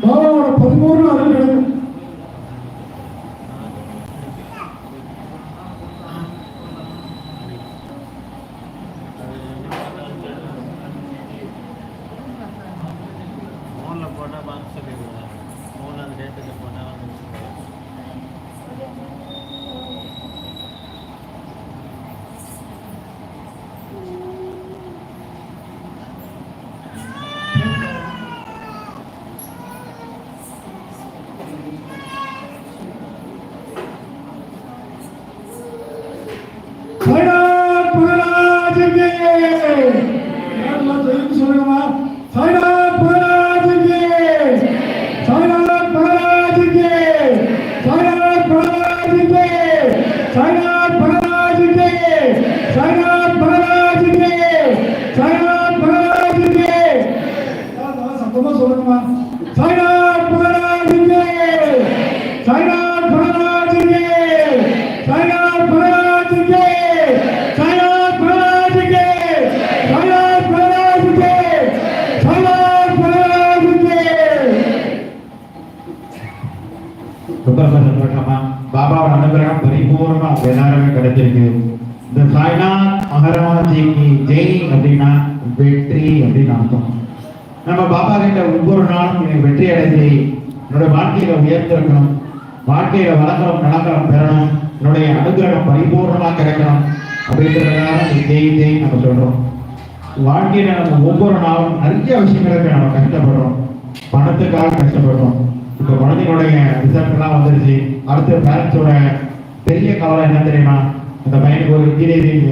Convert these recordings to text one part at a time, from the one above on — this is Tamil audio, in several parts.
பாபாவோட பதிமூணு அருள் கிடைக்கும் ஃபோனில் યાર જય સોનમા સાયના પ્રણાજી કે સાયના પ્રણાજી કે સાયના પ્રણાજી કે સાયના પ્રણાજી કે સાયના પ્રણાજી કે સાયના પ્રણાજી કે સાયના સોનમા સાયના ரொம்ப சந்தோஷமா பாபாவோட அனுகிரகம் பரிபூர்ணமா எல்லாருமே கிடைச்சிருக்கு இந்த சாய்நாத் மகாராஜிக்கு ஜெய் அப்படின்னா வெற்றி அப்படின்னு அர்த்தம் நம்ம பாபா கிட்ட ஒவ்வொரு நாளும் நீங்க வெற்றி அடைஞ்சு என்னோட வாழ்க்கையில உயர்ந்திருக்கணும் வாழ்க்கையில வளர்க்கணும் நடக்கணும் பெறணும் என்னுடைய அனுகிரகம் பரிபூர்ணமா கிடைக்கணும் அப்படின்றதுனால ஜெய் ஜெய் நம்ம சொல்றோம் வாழ்க்கையில நம்ம ஒவ்வொரு நாளும் நிறைய விஷயங்களுக்கு நம்ம கஷ்டப்படுறோம் பணத்துக்காக கஷ்டப்படுறோம் இப்போ குழந்தைங்களுடைய இருந்துச்சு அடுத்து பேரண்ட்ஸோட பெரிய கவலை என்ன தெரியுமா? அந்த பையனுக்கு ஒரு இன்ஜினியரிங்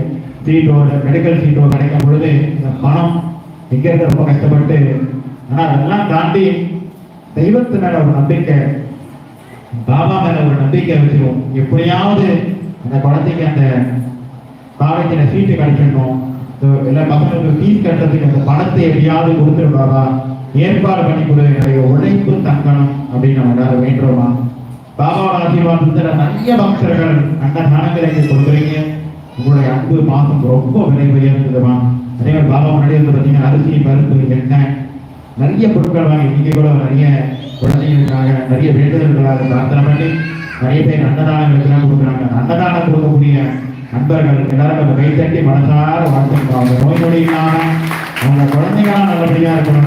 சீட்டோ இல்லை மெடிக்கல் சீட்டோ கிடைக்கும் பொழுது இந்த பணம் எங்கிறது ரொம்ப கஷ்டப்பட்டு ஆனா அதெல்லாம் தாண்டி தெய்வத்து மேல ஒரு நம்பிக்கை பாபா மேல ஒரு நம்பிக்கை வச்சிருவோம். எப்படியாவது அந்த குழந்தைக்கு அந்த காலேஜில் சீட்டு கிடைக்கணும். எல்லா பசங்களுக்கு ஃபீஸ் கட்டுறதுக்கு அந்த பணத்தை எப்படியாவது கொடுத்துரு பாபா. ஏற்பாடு பண்ணி கொடு. என்னுடைய உழைப்பு தங்கணும் அப்படின்னு நம்ம எல்லாரும் வேண்டுறோமா பாபாவோட நிறைய பக்தர்கள் அந்த தானங்களை நீங்க கொடுக்குறீங்க. உங்களுடைய அன்பு மாசம் ரொம்ப விலை உயர்ந்ததுமா அதே மாதிரி பாபா முன்னாடி வந்து பார்த்தீங்கன்னா அரிசி பருப்பு எண்ணெய் நிறைய பொருட்கள் வாங்கி நீங்க கூட நிறைய குழந்தைங்களுக்காக நிறைய வேண்டுதல்களாக பிரார்த்தனை பண்ணி நிறைய பேர் அன்னதானங்களுக்கெல்லாம் கொடுக்குறாங்க. அன்னதானம் கொடுக்கக்கூடிய நண்பர்கள் எல்லாரும் நம்ம கை தட்டி மனசார வாழ்த்துக்கிறோம் அவங்க நோய் நொடி இல்லாம அவங்க குழந்தைங்களா நல்லபடியா இருக்கணும்